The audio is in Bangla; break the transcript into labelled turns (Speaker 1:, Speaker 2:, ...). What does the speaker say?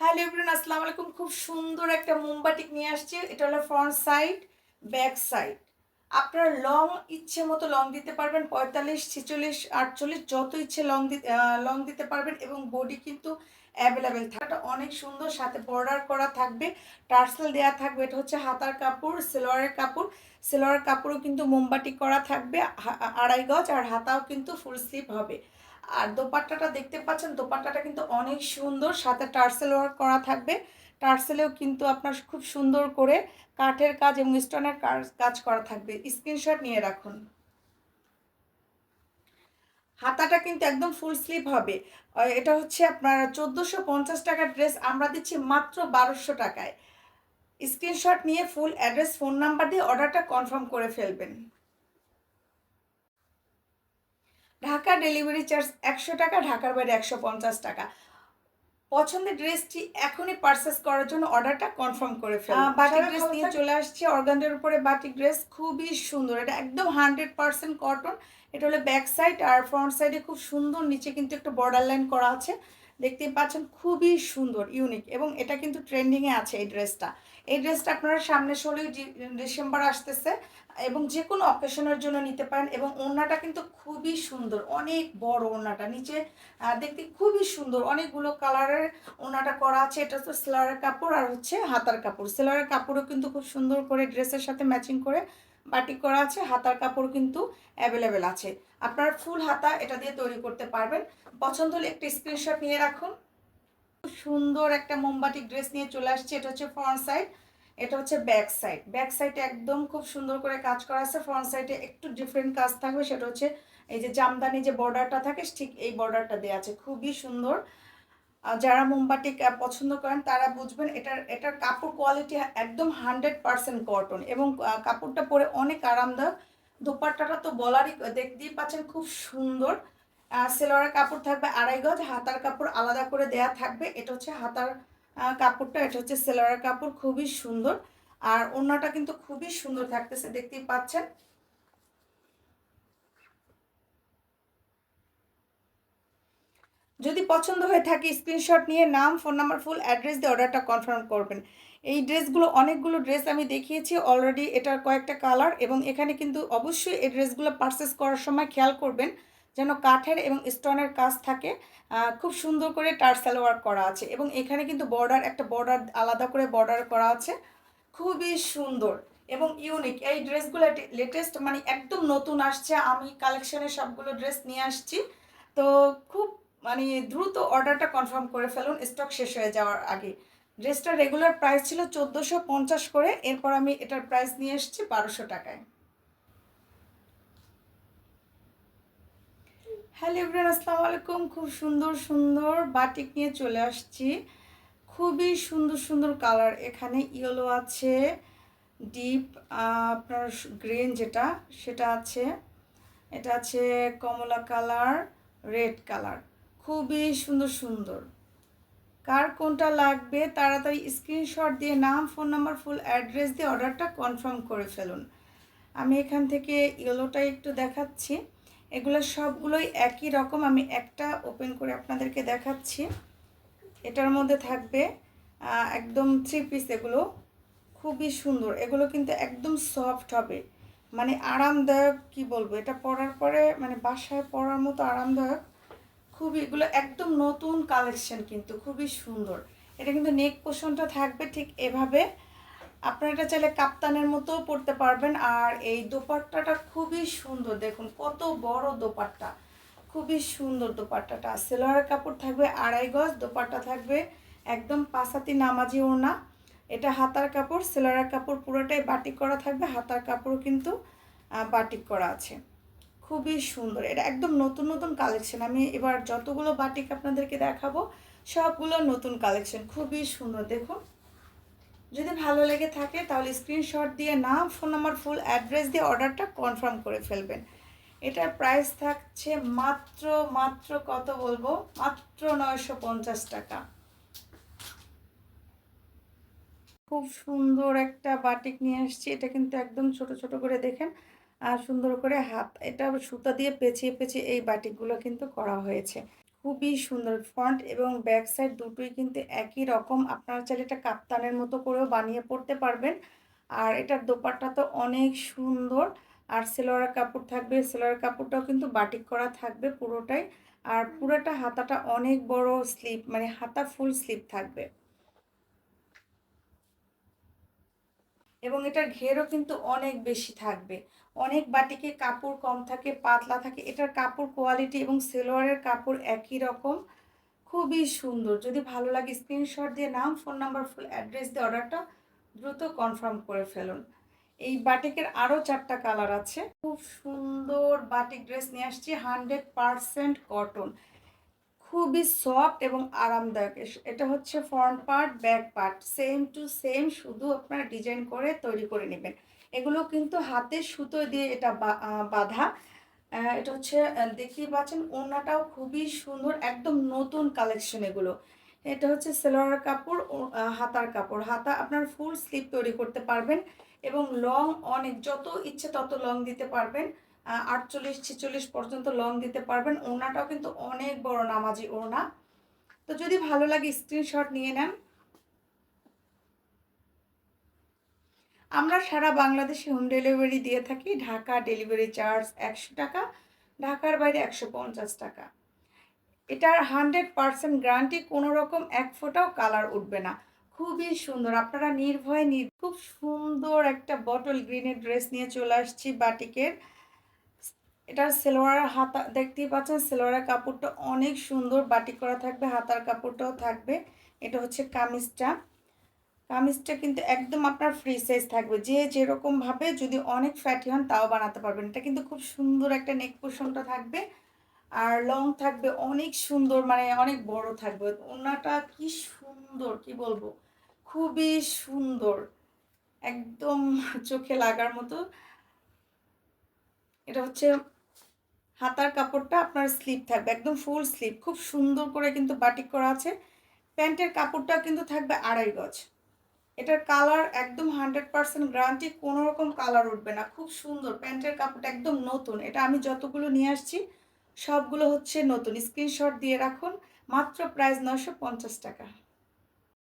Speaker 1: হ্যালো এভরিওয়ান, আসসালামু আলাইকুম। খুব সুন্দর একটা মোমবাটিক নিয়ে আসছে। এটা হলো ফ্রন্ট সাইড, ব্যাক সাইড। আপনার লং, ইচ্ছে মতো লং দিতে পারবেন। পঁয়তাল্লিশ, ছেচল্লিশ, আটচল্লিশ, যত ইচ্ছে লং দিতে লং দিতে পারবেন এবং বডি কিন্তু অ্যাভেলেবেল থাকাটা অনেক সুন্দর, সাথে বর্ডার করা থাকবে, টার্সেল দেওয়া থাকবে। এটা হচ্ছে হাতার কাপড়, সেলোয়ারের কাপড়। সেলোয়ারের কাপড়ও কিন্তু মোমবাটি করা থাকবে আড়াই গজ, আর হাতাও কিন্তু ফুল স্লিপ হবে। আর দোপাট্টাটা দেখতে পাচ্ছেন, দোপাট্টাটা কিন্তু অনেক সুন্দর। সাথে টার্সেল ওয়ার্ক করা থাকবে। টার্সেলেও কিন্তু আপনার খুব সুন্দর করে কাঠের কাজ এবং স্টোনের কাজ করা থাকবে। স্ক্রিনশট নিয়ে রাখুন। হাতাটা কিন্তু একদম ফুল স্লিপ হবে। এটা হচ্ছে আপনার চোদ্দোশো পঞ্চাশ টাকার ড্রেস। আমরা দিচ্ছি মাত্র বারোশো টাকায়। স্ক্রিনশট নিয়ে ফুল অ্যাড্রেস, ফোন নাম্বার দিয়ে অর্ডারটা কনফার্ম করে ফেলবেন। ঢাকা ডেলিভারি চার্জ একশো টাকা ঢাকার বাইরে একশো পঞ্চাশ টাকা। পছন্দের ড্রেসটি এখনই পারচেস করার জন্য অর্ডারটা কনফার্ম করে ফেলুন বাটিক ড্রেস নিয়ে চলে আসছে অর্গানদের উপরে বাটিক ড্রেস খুবই সুন্দর। এটা একদম হান্ড্রেড পার্সেন্ট কটন এটা হলো ব্যাক সাইড আর ফ্রন্ট সাইডে খুব সুন্দর নিচে কিন্তু একটা বর্ডার লাইন করা আছে। দেখতেই পাচ্ছেন খুবই সুন্দর ইউনিক এবং এটা কিন্তু ট্রেন্ডিংয়ে আছে এই ড্রেসটা এই ড্রেসটা আপনারা সামনে ষোলোই ডিসেম্বর আসতেছে এবং যে কোনো অকেশনের জন্য নিতে পারেন এবং ওড়নাটা কিন্তু খুবই সুন্দর, অনেক বড় ওড়নাটা, নিচে দেখতে খুবই সুন্দর, অনেকগুলো কালারের ওড়নাটা করা আছে, এটা তো সেলারের কাপড় আর হচ্ছে হাতার কাপড় সেলারের কাপড়ও কিন্তু খুব সুন্দর করে ড্রেসের সাথে ম্যাচিং করে বাটিক করা আছে, হাতার কাপড় কিন্তু অ্যাভেলেবেল আছে, আপনার ফুল হাতা এটা দিয়ে তৈরি করতে পারবেন, পছন্দ হলে একটি স্ক্রিনশট নিয়ে রাখুন। সুন্দর একটা মোমবাটিক ড্রেস নিয়ে চলে আসছে। এটা হচ্ছে ফ্রন্ট সাইড এটা হচ্ছে ব্যাক সাইড ব্যাক সাইডে একদম খুব সুন্দর করে কাজ করা আছে। ফ্রন্ট সাইডে একটু ডিফারেন্ট কাজ থাকবে, সেটা হচ্ছে এই যে জামদানি যে বর্ডারটা থাকে, ঠিক এই বর্ডারটা দেওয়া আছে। খুবই সুন্দর। যারা মোমবাটিক পছন্দ করেন, তারা বুঝবেন এটার এটার কাপড় কোয়ালিটি একদম হান্ড্রেড পার্সেন্ট কটন এবং কাপড়টা পরে অনেক আরামদায়ক। দোপাট্টাটা তো বলারই, দেখতেই পাচ্ছেন খুব সুন্দর। সেলোয়ারের কাপড় থাকবে আড়াই গজ, হাতার কাপড় আলাদা করে দেয়া থাকবে। এটা হচ্ছে হাতার কাপড়টা, এটা হচ্ছে সেলোয়ারের কাপড়, খুবই সুন্দর। আর ওড়নাটা কিন্তু খুবই সুন্দর থাকতেছে, দেখতেই পাচ্ছেন। যদি পছন্দ হয়ে থাকে, স্ক্রিনশট নিয়ে নাম, ফোন নাম্বার, ফুল অ্যাড্রেস দিয়ে অর্ডারটা কনফার্ম করবেন। এই ড্রেসগুলো, অনেকগুলো ড্রেস আমি দেখিয়েছি অলরেডি, এটার কয়েকটা কালার এবং এখানে কিন্তু অবশ্যই এই ড্রেসগুলো পারচেস করার সময় খেয়াল করবেন। যেন কাঠের এবং স্টোনের কাজ থাকে খুব সুন্দর করে টার্সেল ওয়ার্ক করা আছে এবং এখানে কিন্তু বর্ডার, একটা বর্ডার আলাদা করে বর্ডার করা আছে। খুবই সুন্দর এবং ইউনিক। এই ড্রেসগুলো লেটেস্ট মানে একদম নতুন আসছে। আমি কালেকশনের সবগুলো ড্রেস নিয়ে আসছি। তো খুব মানে দ্রুত অর্ডারটা কনফার্ম করে ফেলুন, স্টক শেষ হয়ে যাওয়ার আগে। ড্রেসটার রেগুলার প্রাইস ছিল চোদ্দোশো পঞ্চাশ করে। এরপর আমি এটার প্রাইস নিয়ে এসেছি বারোশো টাকায়। হ্যালো ইব্রান আসসালামু আলাইকুম। খুব সুন্দর সুন্দর বাটিক নিয়ে চলে আসছি। খুবই সুন্দর সুন্দর কালার। এখানে ইয়েলো আছে, ডিপ আপনার গ্রিন যেটা, সেটা আছে। এটা আছে কমলা কালার, রেড কালার। খুবই সুন্দর সুন্দর। কার কোনটা লাগবে তাড়াতাড়ি স্ক্রিনশট দিয়ে নাম, ফোন নাম্বার, ফুল অ্যাড্রেস দিয়ে অর্ডারটা কনফার্ম করে ফেলুন। আমি এখান থেকে ইয়েলোটা একটু দেখাচ্ছি। এগুলো সবগুলোই একই রকম। আমি একটা ওপেন করে আপনাদেরকে দেখাচ্ছি। এটার মধ্যে থাকবে একদম থ্রি পিস এগুলো। খুবই সুন্দর। এগুলো কিন্তু একদম সফট হবে। মানে আরামদায়ক, কি বলব? এটা পরার পরে মানে বাসায় পরার মতো আরামদায়ক। খুবই, এগুলো একদম নতুন কালেকশন কিন্তু। খুবই সুন্দর। এটা কিন্তু নেক পোষণটা থাকবে ঠিক এভাবে। আপনারা এটা চাইলে কাপ্তানের মতো পরতে পারবেন। আর এই দোপাট্টাটা খুবই সুন্দর। দেখুন, কত বড় দোপাট্টা। খুবই সুন্দর দোপাট্টাটা। সেলোয়ারের কাপড় থাকবে আড়াই গজ, দোপাট্টা থাকবে একদম পাসাতি নামাজি ওড়না। এটা হাতার কাপড়, সেলোয়ারের কাপড় পুরোটাই বাটিক করা থাকবে। হাতার কাপড়ও কিন্তু বাটিক করা আছে। খুবই সুন্দর। এটা একদম নতুন নতুন কালেকশন। আমি এবার যতগুলো বাটিক আপনাদেরকে দেখাবো, সবগুলো নতুন কালেকশন। খুবই সুন্দর। দেখুন যদি ভালো লেগে থাকে তাহলে স্ক্রিনশট দিয়ে নাম ফোন নাম্বার ফুল অ্যাড্রেস দিয়ে অর্ডারটা কনফার্ম করে ফেলবেন। এটার প্রাইস থাকছে মাত্র মাত্র কত বলব? মাত্র নয়শো পঞ্চাশ টাকা। খুব সুন্দর একটা বাটিক নিয়ে আসছি। এটা কিন্তু একদম ছোট ছোট করে দেখেন। আর সুন্দর করে হাত, এটা সুতা দিয়ে পেঁচিয়ে পেঁচিয়ে এই বাটিকগুলো কিন্তু করা হয়েছে। খুবই সুন্দর। ফ্রন্ট এবং ব্যাক সাইড দুটোই কিন্তু একই রকম। আপনারা চাইলে এটা কাপ্তানের মতো করেও বানিয়ে পড়তে পারবেন। আর এটার দোপাট্টা তো অনেক সুন্দর। আর সেলোয়ার কাপড় থাকবে সেলোয়ার কাপড়টাও কিন্তু বাটিক করা থাকবে পুরোটাই। আর পুরোটা হাতাটা অনেক বড় স্লিপ মানে হাতা ফুল স্লিপ থাকবে। এবং এটার ঘেরও কিন্তু অনেক বেশি থাকবে। অনেক বাটিকে কাপড় কম থাকে, পাতলা থাকে। এটার কাপড় কোয়ালিটি এবং সেলোয়ারের কাপড় একই রকম। খুবই সুন্দর। যদি ভালো লাগে স্ক্রিনশট দিয়ে নাম ফোন নাম্বার ফুল অ্যাড্রেস দিয়ে অর্ডারটা দ্রুত কনফার্ম করে ফেলুন। এই বাটিকের আরও চারটা কালার আছে। খুব সুন্দর বাটিক ড্রেস নিয়ে আসছি হান্ড্রেড পারসেন্ট কটন খুবই সফট এবং আরামদায়ক। এটা হচ্ছে front part back part same to same শুধু আপনারা ডিজাইন করে তৈরি করে নেবেন। এগুলো কিন্তু হাতে সুতো দিয়ে এটা বাঁধা। এটা হচ্ছে দেখতেই পাচ্ছেন ওনাটাও খুবই সুন্দর, একদম নতুন কালেকশন এগুলো। এটা হচ্ছে সেলোয়ার কাপড় হাতার কাপড়। হাতা আপনার ফুল স্লিপ তৈরি করতে পারবেন এবং লং অনেক, যত ইচ্ছে তত লং দিতে পারবেন। আটচল্লিশ, ছেচল্লিশ পর্যন্ত লং দিতে পারবেন। ওড়নাটাও কিন্তু অনেক বড় নামাজি ওড়না। তো যদি ভালো লাগে স্ক্রিনশট নিয়ে নেন। আমরা সারা বাংলাদেশে হোম ডেলিভারি দিয়ে থাকি। ঢাকা ডেলিভারি চার্জ একশো টাকা, ঢাকার বাইরে একশো পঞ্চাশ টাকা। এটার হান্ড্রেড পারসেন্ট গ্যারান্টি কোনো রকম এক ফোটাও কালার উঠবে না। খুবই সুন্দর। আপনারা নির্ভয়ে নির খুব সুন্দর একটা বটল গ্রিনের ড্রেস নিয়ে চলে আসছি বাটিকের। এটার সেলোয়ার হাতা দেখতেই পাচ্ছেন, সেলোয়ারের কাপড়টা অনেক সুন্দর। বাটিক করা থাকবে, হাতার কাপড়টাও থাকবে। এটা হচ্ছে কামিজটা। কামিজটা কিন্তু একদম আপনার ফ্রি সাইজ থাকবে। যে যেরকমভাবে যদি অনেক ফ্যাটি হন, তাও বানাতে পারবেন। এটা কিন্তু খুব সুন্দর একটা নেক পোষণটা থাকবে। আর লং থাকবে, অনেক সুন্দর মানে অনেক বড় থাকবে। ওনাটা কি সুন্দর, কি বলব? খুবই সুন্দর। একদম চোখে লাগার মতো। এটা হচ্ছে হাতার কাপড়টা আপনার স্লিপ থাকবে, একদম ফুল স্লিপ খুব সুন্দর করে কিন্তু বাটিক করা আছে। প্যান্টের কাপড়টা কিন্তু থাকবে আড়াই গজ। এটার কালার একদম হান্ড্রেড পার্সেন্ট গ্রান্টি কোনো রকম কালার উঠবে না। খুব সুন্দর। প্যান্টের কাপড়টা একদম নতুন। এটা আমি যতগুলো নিয়ে আসছি, সবগুলো হচ্ছে নতুন। স্ক্রিনশট দিয়ে রাখুন। মাত্র প্রাইস নশো পঞ্চাশ টাকা।